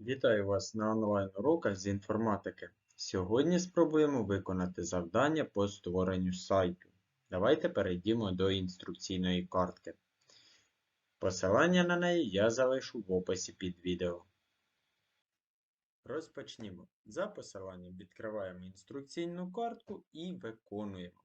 Вітаю вас на онлайн-уроках з інформатики. Сьогодні спробуємо виконати завдання по створенню сайту. Давайте перейдімо до інструкційної картки. Посилання на неї я залишу в описі під відео. Розпочнімо. За посиланням відкриваємо інструкційну картку і виконуємо.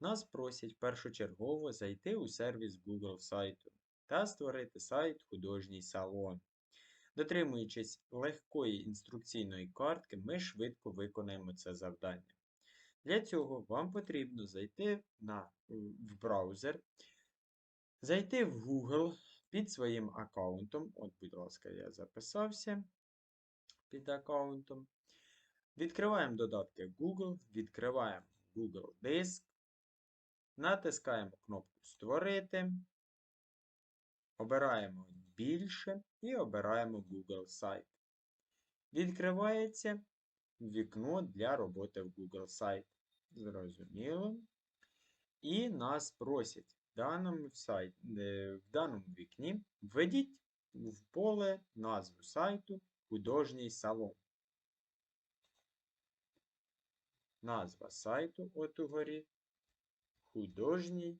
Нас просять першочергово зайти у сервіс Google сайту та створити сайт художній салон. Дотримуючись легкої інструкційної картки, ми швидко виконаємо це завдання. Для цього вам потрібно зайти на, в браузер, зайти в Google під своїм аккаунтом. От, будь ласка, я записався під аккаунтом. Відкриваємо додатки Google, відкриваємо Google Диск, натискаємо кнопку Створити. Обираємо більше і обираємо Google сайт. Відкривається вікно для роботи в Google сайт. Зрозуміло. І нас просять в даному, сайт, в даному вікні введіть в поле назву сайту художній салон. Назва сайту от угорі художній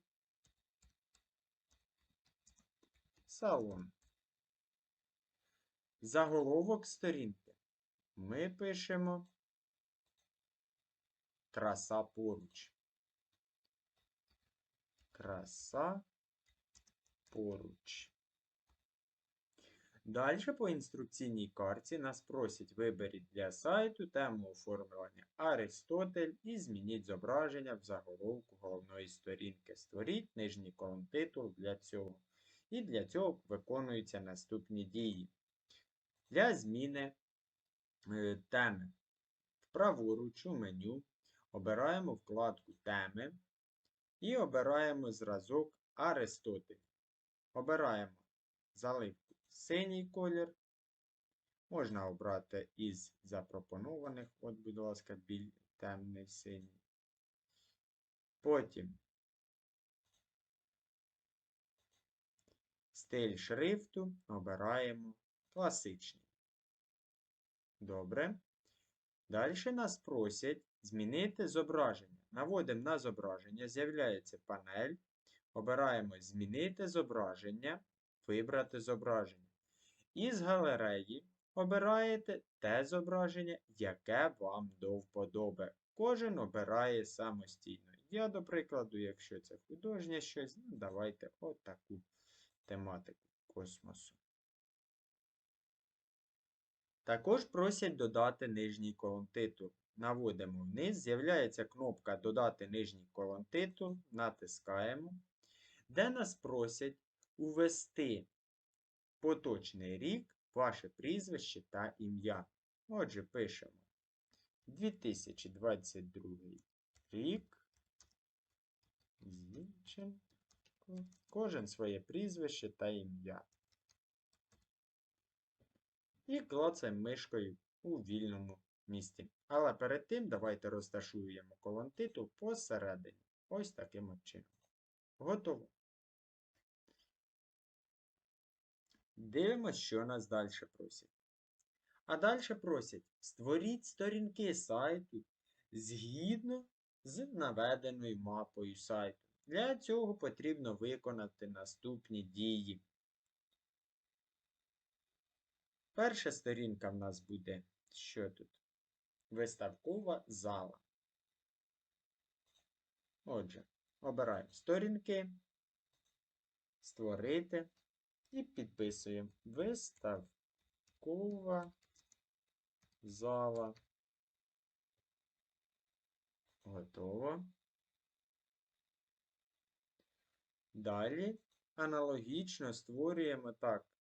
салон. Заголовок сторінки ми пишемо краса поруч. Краса поруч. Далі по інструкційній карті нас просять виберіть для сайту тему оформлення Аристотель і змініть зображення в заголовку головної сторінки. Створіть нижній колон титул для цього. І для цього виконуються наступні дії. Для зміни е, теми праворуч у меню обираємо вкладку Теми і обираємо зразок Аристотель. Обираємо заливку синій колір. Можна обрати із запропонованих, от, будь ласка, біль темний синій. Потім стиль шрифту обираємо класичний. Добре. Далі нас просять змінити зображення. Наводимо на зображення, з'являється панель. Обираємо Змінити зображення, вибрати зображення. Із галереї обираєте те зображення, яке вам до вподоби. Кожен обирає самостійно. Я, до прикладу, якщо це художнє щось, ну, давайте отаку тематику космосу. Також просять додати нижній колон титул. Наводимо вниз, з'являється кнопка Додати нижній колон титул, натискаємо, де нас просять увести поточний рік, ваше прізвище та ім'я. Отже, пишемо 2022 рік. Кожен своє прізвище та ім'я. І клацаємо мишкою у вільному місці. Але перед тим давайте розташуємо колон титул посередині. Ось таким от чином. Готово. Дивимось, що нас далі просять. А далі просять створіть сторінки сайту згідно з наведеною мапою сайту. Для цього потрібно виконати наступні дії. Перша сторінка в нас буде, що тут? Виставкова зала. Отже, обираємо сторінки, створити і підписуємо виставкова зала. Готово. Далі аналогічно створюємо так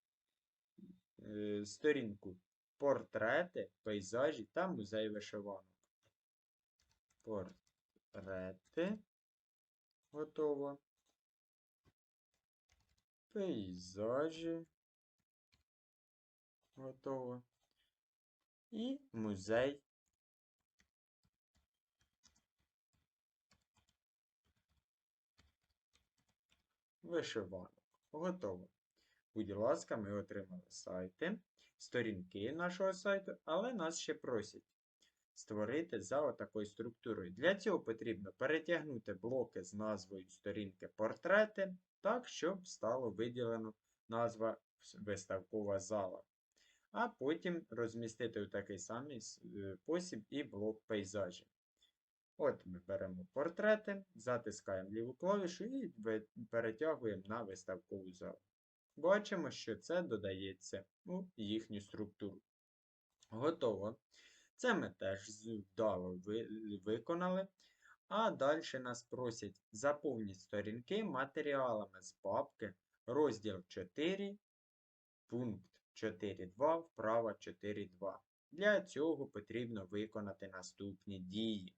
сторінку портрети, пейзажі та музей вишиванок. Портрети. Готово. Пейзажі. Готово. І музей вишиванок. Готово. Будь ласка, ми отримали сайти. сторінки нашого сайту, але нас ще просять створити за отакою структурою. Для цього потрібно перетягнути блоки з назвою сторінки портрети, так, щоб стало виділено назва виставкова зала. А потім розмістити у такий самий е, спосіб і блок пейзажів. От ми беремо портрети, затискаємо ліву клавішу і перетягуємо на виставкову залу. Бачимо, що це додається у їхню структуру. Готово. Це ми теж вдало виконали. А далі нас просять заповнити сторінки матеріалами з папки розділ 4, пункт 4.2, вправа 4.2. Для цього потрібно виконати наступні дії.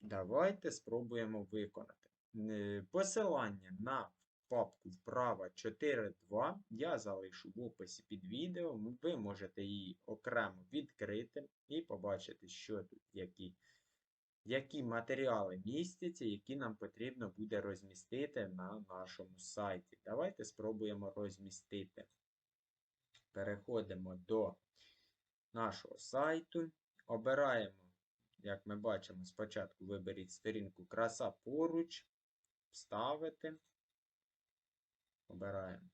Давайте спробуємо виконати. Е, посилання на папку вправа 4.2 я залишу в описі під відео. Ви можете її окремо відкрити і побачити, що тут які, які матеріали містяться, які нам потрібно буде розмістити на нашому сайті. Давайте спробуємо розмістити. Переходимо до нашого сайту. Обираємо, як ми бачимо, спочатку виберіть сторінку Краса поруч, вставити. Обираємо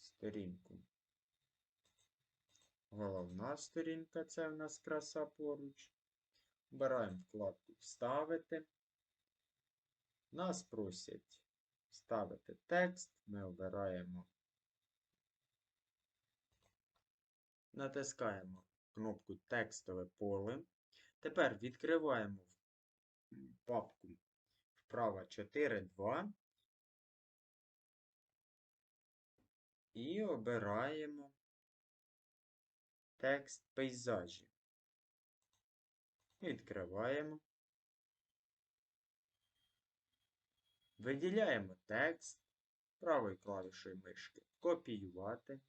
сторінку. Головна сторінка це в нас краса поруч. Обираємо вкладку Вставити. Нас просять вставити текст. Ми обираємо, натискаємо кнопку Текстове поле. Тепер відкриваємо папку вправо 4.2 і обираємо текст пейзажі. Відкриваємо. Виділяємо текст правою клавішою мишки Копіювати.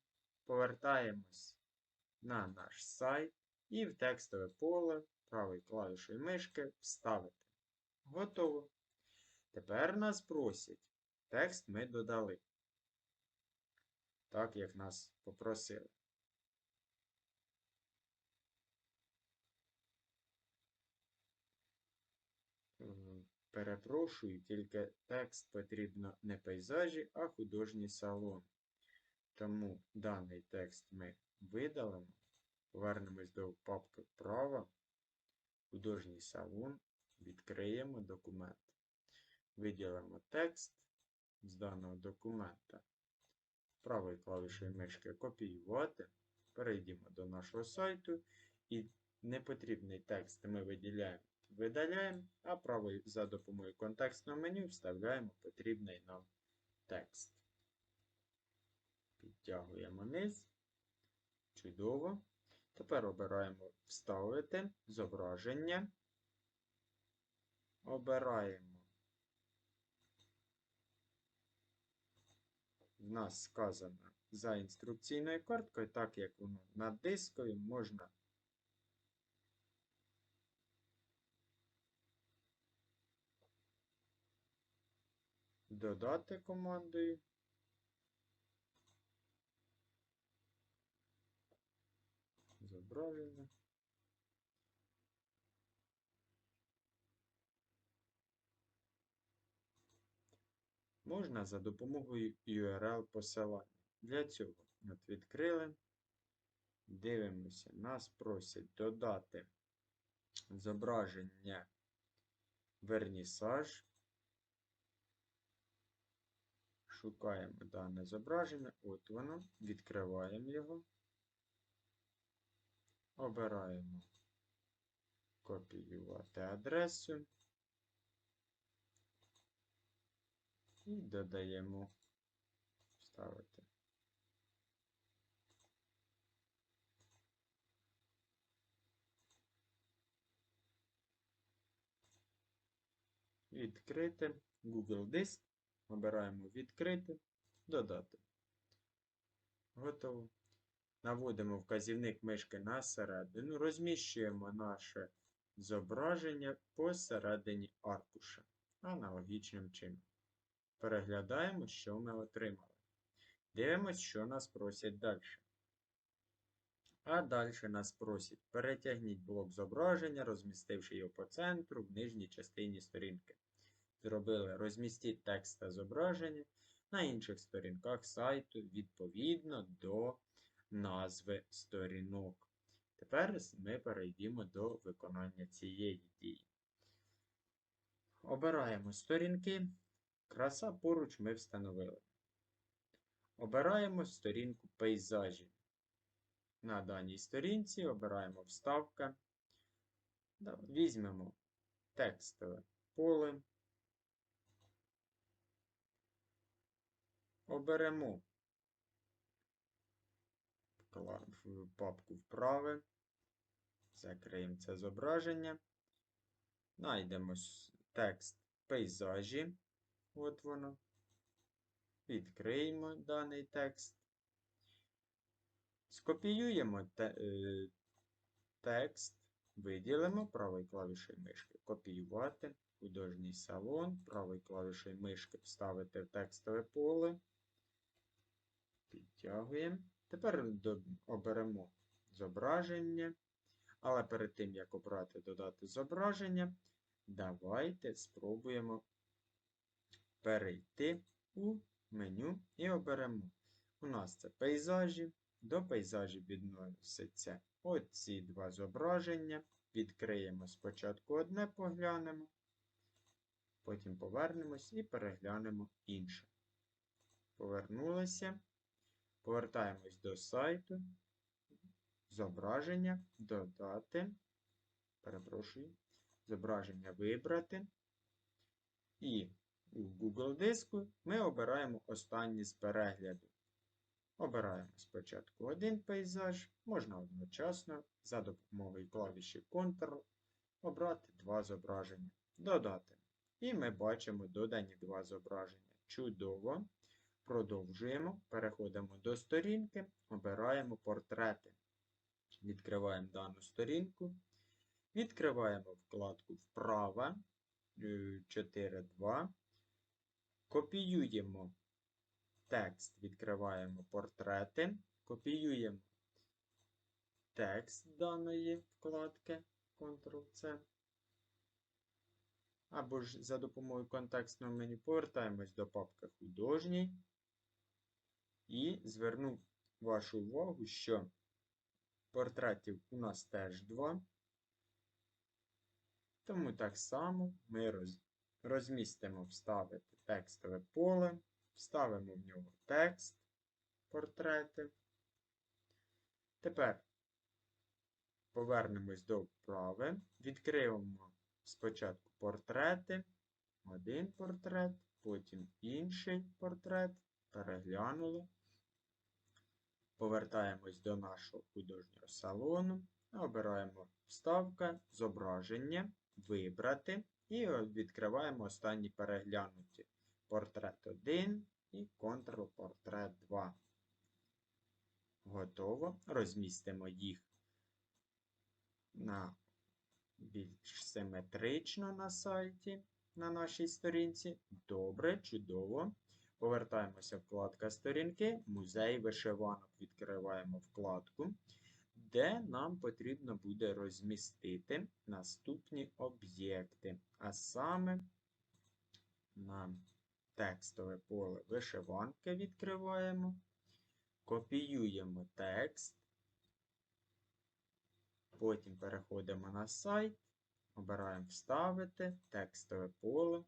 Повертаємось на наш сайт і в текстове поле правою клавішою мишки Вставити. Готово. Тепер нас просять. Текст ми додали. Так, як нас попросили. Перепрошую, тільки текст потрібно не пейзажі, а художній салон. Тому даний текст ми видалимо. Повернемось до папки вправо. Художній салон. Відкриємо документ. Виділимо текст з даного документа. Правою клавішою мишки копіювати. Перейдемо до нашого сайту. І непотрібний текст ми виділяємо, видаляємо, а правою за допомогою контекстного меню вставляємо потрібний нам текст. Підтягуємо низ. Чудово. Тепер обираємо Вставити зображення. Обираємо в нас сказано за інструкційною карткою, так як воно на дискові можна додати командою. Зображення. Можна за допомогою URL посилання. Для цього от відкрили. Дивимося, нас просять додати зображення вернісаж. Шукаємо дане зображення, от воно, відкриваємо його, обираємо копіювати адресу. І додаємо ставити. Відкрити Google Диск. Обираємо відкрити, додати. Готово. Наводимо вказівник мишки на середину, розміщуємо наше зображення посередині аркуша аналогічним чином. Переглядаємо, що ми отримали. Дивимось, що нас просять далі. А далі нас просять перетягніть блок зображення, розмістивши його по центру в нижній частині сторінки. Зробили розмістіть текст та зображення на інших сторінках сайту відповідно до назви сторінок. Тепер ми перейдемо до виконання цієї дії. Обираємо сторінки. Краса поруч ми встановили. Обираємо сторінку пейзажі. На даній сторінці обираємо вставка. Візьмемо текстове поле. Оберемо папку вправе. Закриємо це зображення. Найдемо текст пейзажі. От воно. Відкриємо даний текст. Скопіюємо те- е, текст, виділимо правою клавішою мишки копіювати, художній салон, правою клавішою мишки вставити в текстове поле. Підтягуємо. Тепер оберемо зображення. Але перед тим, як обрати додати зображення, давайте спробуємо перейти у меню і оберемо. У нас це пейзажі. До пейзажів відносяться оці два зображення. Відкриємо спочатку одне, поглянемо, потім повернемось і переглянемо інше. Повернулися. Повертаємось до сайту. Зображення додати. Перепрошую. Зображення вибрати. І у Google диску ми обираємо останній з перегляду. Обираємо спочатку один пейзаж, можна одночасно за допомогою клавіші Ctrl обрати два зображення. Додати. І ми бачимо додані два зображення. Чудово. Продовжуємо. Переходимо до сторінки, обираємо портрети. Відкриваємо дану сторінку. Відкриваємо вкладку Вправа 4.2. Копіюємо текст, відкриваємо портрети, копіюємо текст даної вкладки Ctrl-C. Або ж за допомогою контекстного меню повертаємось до папки художній. І зверну вашу увагу, що портретів у нас теж два. Тому так само ми розмістимо вставити текстове поле, вставимо в нього текст портрети. Тепер повернемось до вправи, відкриємо спочатку портрети, один портрет, потім інший портрет, переглянули. Повертаємось до нашого художнього салону, обираємо вставка, зображення, вибрати і відкриваємо останні переглянуті портрет 1 і Ctrl-портрет 2. Готово. Розмістимо їх на більш симетрично на сайті, на нашій сторінці. Добре, чудово. Повертаємося вкладка сторінки, музей вишиванок. Відкриваємо вкладку, де нам потрібно буде розмістити наступні об'єкти. А саме на текстове поле вишиванки відкриваємо, копіюємо текст, потім переходимо на сайт, обираємо Вставити, текстове поле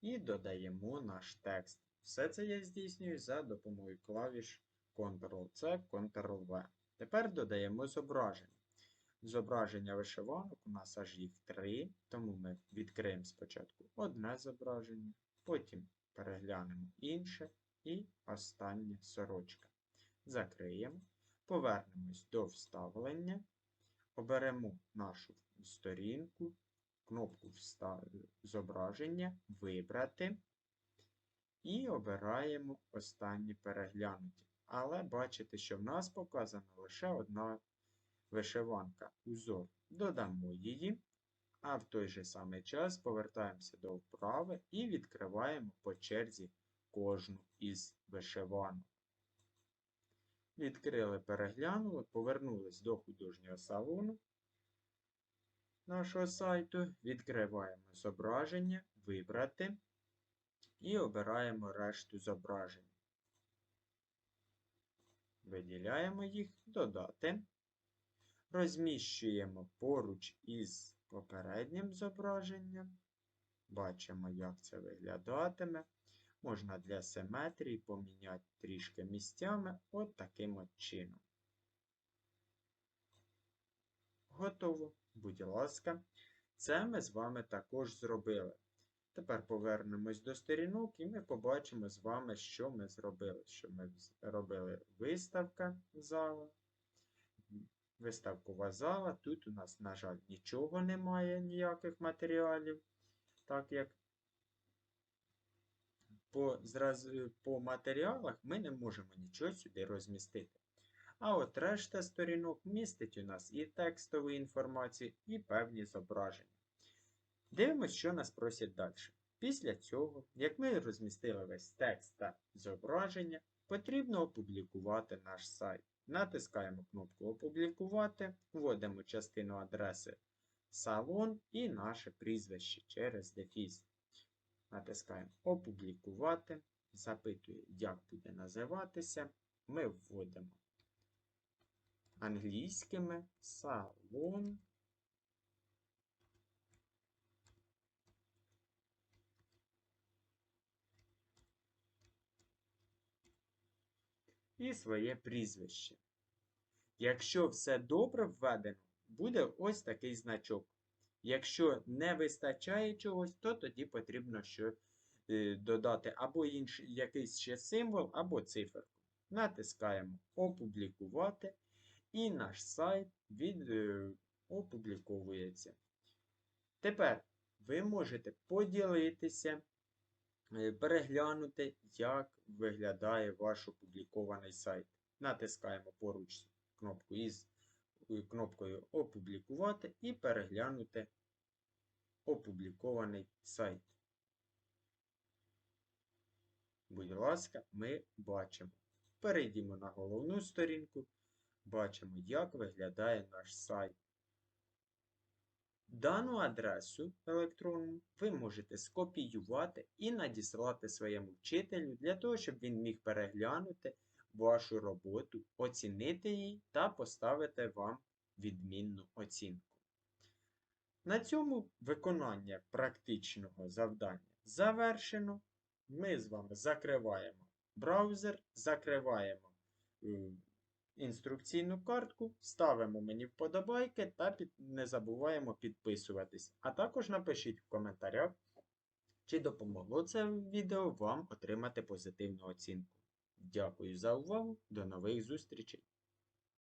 і додаємо наш текст. Все це я здійснюю за допомогою клавіш Ctrl-C, Ctrl-V. Тепер додаємо зображення. Зображення вишиванок у нас аж їх три, тому ми відкриємо спочатку одне зображення, потім переглянемо інше і останнє сорочка. Закриємо, повернемось до вставлення, оберемо нашу сторінку, кнопку Зображення, Вибрати. І обираємо останні переглянуті. Але бачите, що в нас показана лише одна вишиванка узор. Додамо її, А в той же самий час повертаємося до вправи і відкриваємо по черзі кожну із вишиванок. Відкрили, переглянули, повернулись до художнього салону нашого сайту, відкриваємо зображення, вибрати і обираємо решту зображень. Виділяємо їх, додати. Розміщуємо поруч із попереднім зображенням. Бачимо, як це виглядатиме. Можна для симетрії поміняти трішки місцями от таким от чином. Готово. Будь ласка, це ми з вами також зробили. Тепер повернемось до сторінок і ми побачимо з вами, що ми зробили. Що ми робили виставка зала. Виставкова зала. Тут у нас, на жаль, нічого немає, ніяких матеріалів, так як по, зраз, по матеріалах ми не можемо нічого сюди розмістити. А от решта сторінок містить у нас і текстову інформацію, і певні зображення. Дивимось, що нас просять далі. Після цього, як ми розмістили весь текст та зображення, потрібно опублікувати наш сайт. Натискаємо кнопку Опублікувати, вводимо частину адреси салон і наше прізвище через дефіс. Натискаємо Опублікувати, запитує, як буде називатися. Ми вводимо англійськими салон. І своє прізвище. Якщо все добре введено, буде ось такий значок. Якщо не вистачає чогось, то тоді потрібно що, е, додати або інший, якийсь ще символ, або циферку. Натискаємо Опублікувати, і наш сайт від, е, опубліковується. Тепер ви можете поділитися, переглянути, як виглядає ваш опублікований сайт. Натискаємо поруч кнопку із е, кнопкою Опублікувати і переглянути опублікований сайт. Будь ласка, ми бачимо. Перейдімо на головну сторінку, бачимо, як виглядає наш сайт. Дану адресу електронну ви можете скопіювати і надіслати своєму вчителю для того, щоб він міг переглянути вашу роботу, оцінити її та поставити вам відмінну оцінку. На цьому виконання практичного завдання завершено. Ми з вами закриваємо браузер, закриваємо е, інструкційну картку, ставимо мені вподобайки та під... не забуваємо підписуватись. А також напишіть в коментарях, чи допомогло це відео вам отримати позитивну оцінку. Дякую за увагу, до нових зустрічей!